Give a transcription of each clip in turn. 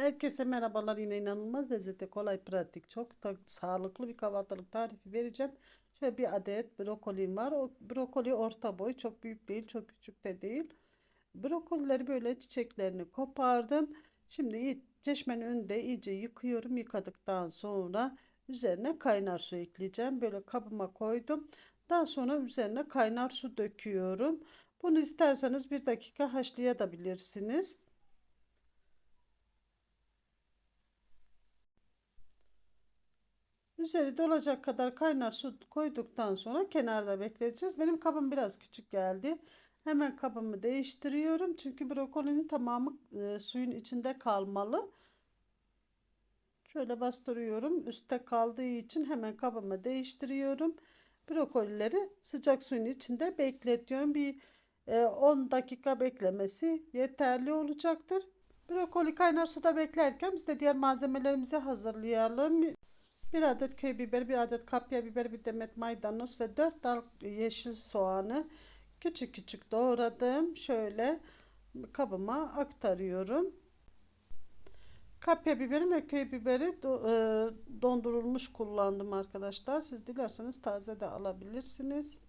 Herkese merhabalar. Yine inanılmaz lezzetli, kolay, pratik, çok da sağlıklı bir kahvaltılık tarifi vereceğim. Şöyle bir adet brokolim var. O brokoli orta boy, çok büyük değil, çok küçük de değil. Brokolileri böyle çiçeklerini kopardım. Şimdi çeşmenin önünde iyice yıkıyorum. Yıkadıktan sonra üzerine kaynar su ekleyeceğim. Böyle kabıma koydum. Daha sonra üzerine kaynar su döküyorum. Bunu isterseniz bir dakika haşlayabilirsiniz. Üzeri dolacak kadar kaynar su koyduktan sonra kenarda bekleteceğiz. Benim kabım biraz küçük geldi. Hemen kabımı değiştiriyorum. Çünkü brokolinin tamamı e, suyun içinde kalmalı. Şöyle bastırıyorum. Üstte kaldığı için hemen kabımı değiştiriyorum. Brokolileri sıcak suyun içinde bekletiyorum. Bir e, 10 dakika beklemesi yeterli olacaktır. Brokoli kaynar suda beklerken biz de diğer malzemelerimizi hazırlayalım. Bir adet köy biberi, bir adet kapya biberi, bir demet maydanoz ve 4 dal yeşil soğanı küçük küçük doğradım. Şöyle kabıma aktarıyorum. Kapya biberi ve köy biberi e, dondurulmuş kullandım arkadaşlar. Siz dilerseniz taze de alabilirsiniz.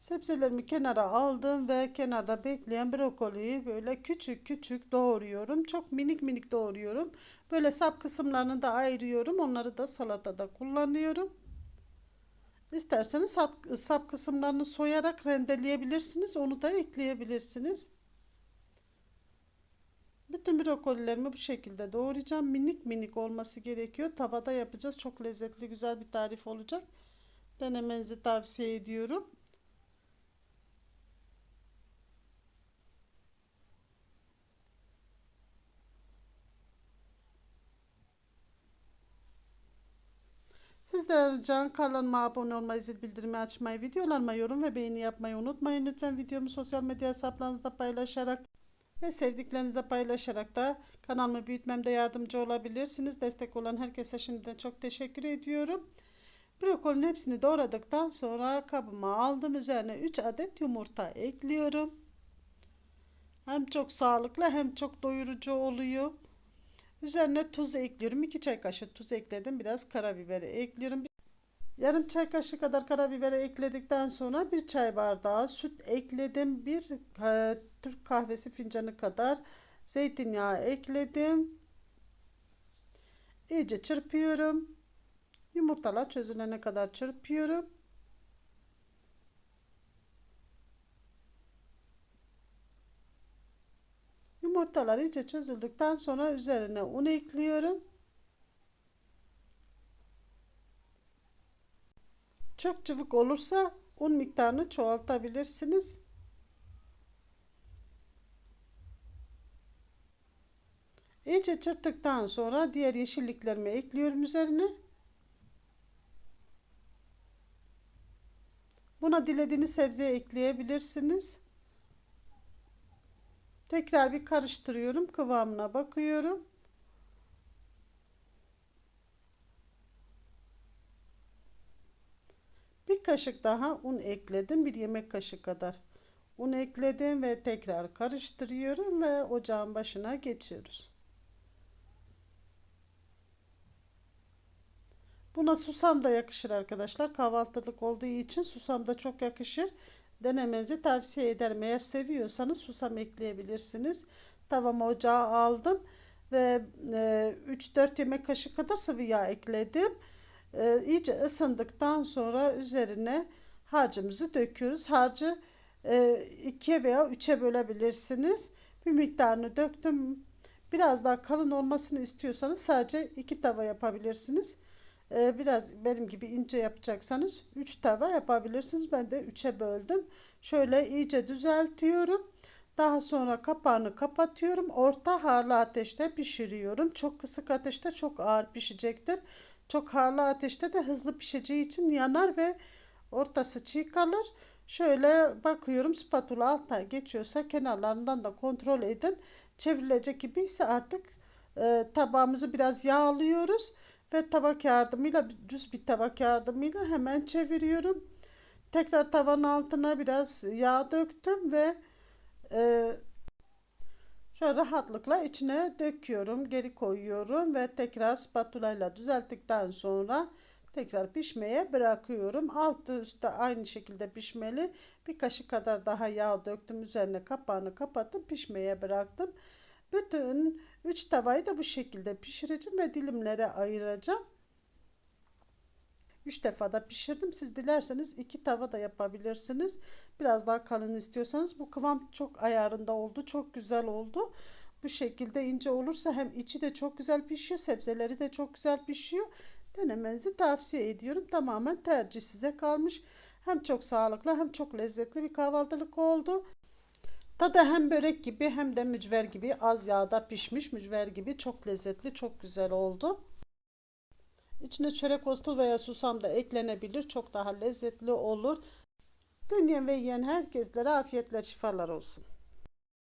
Sebzelerimi kenara aldım ve kenarda bekleyen brokoliyi böyle küçük küçük doğruyorum. Çok minik minik doğruyorum. Böyle sap kısımlarını da ayırıyorum. Onları da salatada kullanıyorum. İsterseniz sap, kısımlarını soyarak rendeleyebilirsiniz. Onu da ekleyebilirsiniz. Bütün brokolilerimi bu şekilde doğrayacağım. Minik minik olması gerekiyor. Tavada yapacağız. Çok lezzetli güzel bir tarif olacak. Denemenizi tavsiye ediyorum. Sizlere ricam kanalıma abone olmayı, zil bildirimi açmayı, videolarıma yorum ve beğeni yapmayı unutmayın. Lütfen videomu sosyal medya hesaplarınızda paylaşarak ve sevdiklerinize paylaşarak da kanalımı büyütmemde yardımcı olabilirsiniz. Destek olan herkese şimdiden çok teşekkür ediyorum. Brokolinin hepsini doğradıktan sonra kabıma aldım. Üzerine 3 adet yumurta ekliyorum. Hem çok sağlıklı hem çok doyurucu oluyor. Üzerine tuz ekliyorum. 2 çay kaşığı tuz ekledim. Biraz karabiber ekliyorum. Yarım çay kaşığı kadar karabiber ekledikten sonra bir çay bardağı süt ekledim. Bir e, Türk kahvesi fincanı kadar zeytinyağı ekledim. İyice çırpıyorum. Yumurtalar çözülene kadar çırpıyorum. Yumurtalar iyice çözüldükten sonra üzerine un ekliyorum. Çok cıvık olursa un miktarını çoğaltabilirsiniz. İyice çırptıktan sonra diğer yeşilliklerimi ekliyorum üzerine. Buna dilediğiniz sebze ekleyebilirsiniz. Tekrar bir karıştırıyorum. Kıvamına bakıyorum. Bir kaşık daha un ekledim. Bir yemek kaşığı kadar un ekledim ve tekrar karıştırıyorum ve ocağın başına geçiyoruz. Buna susam da yakışır arkadaşlar. Kahvaltılık olduğu için susam da çok yakışır denemenizi tavsiye ederim. Eğer seviyorsanız susam ekleyebilirsiniz. Tavama ocağa aldım ve e, 3-4 yemek kaşığı kadar sıvı yağ ekledim. E, iyice ısındıktan sonra üzerine harcımızı döküyoruz. Harcı e, veya üçe bölebilirsiniz. Bir miktarını döktüm. Biraz daha kalın olmasını istiyorsanız sadece iki tava yapabilirsiniz. Ee, biraz benim gibi ince yapacaksanız 3 tava yapabilirsiniz. Ben de 3'e böldüm. Şöyle iyice düzeltiyorum. Daha sonra kapağını kapatıyorum. Orta harlı ateşte pişiriyorum. Çok kısık ateşte çok ağır pişecektir. Çok harlı ateşte de hızlı pişeceği için yanar ve ortası çiğ kalır. Şöyle bakıyorum spatula alta geçiyorsa kenarlarından da kontrol edin. Çevrilecek gibi ise artık e, tabağımızı biraz yağlıyoruz ve tabak yardımıyla düz bir tabak yardımıyla hemen çeviriyorum. Tekrar tavanın altına biraz yağ döktüm ve Ee, şöyle rahatlıkla içine döküyorum, geri koyuyorum ve tekrar spatula ile düzelttikten sonra tekrar pişmeye bırakıyorum. Altı üstte aynı şekilde pişmeli. Bir kaşık kadar daha yağ döktüm. Üzerine kapağını kapattım. Pişmeye bıraktım. Bütün 3 tavayı da bu şekilde pişireceğim ve dilimlere ayıracağım. 3 defa da pişirdim. Siz dilerseniz 2 tava da yapabilirsiniz. Biraz daha kalın istiyorsanız bu kıvam çok ayarında oldu. Çok güzel oldu. Bu şekilde ince olursa hem içi de çok güzel pişiyor. Sebzeleri de çok güzel pişiyor. Denemenizi tavsiye ediyorum. Tamamen tercih size kalmış. Hem çok sağlıklı hem çok lezzetli bir kahvaltılık oldu. Tadı hem börek gibi hem de mücver gibi az yağda pişmiş mücver gibi çok lezzetli çok güzel oldu. İçine çörek otu veya susam da eklenebilir. Çok daha lezzetli olur. Deneyen ve yiyen herkeslere afiyetler şifalar olsun.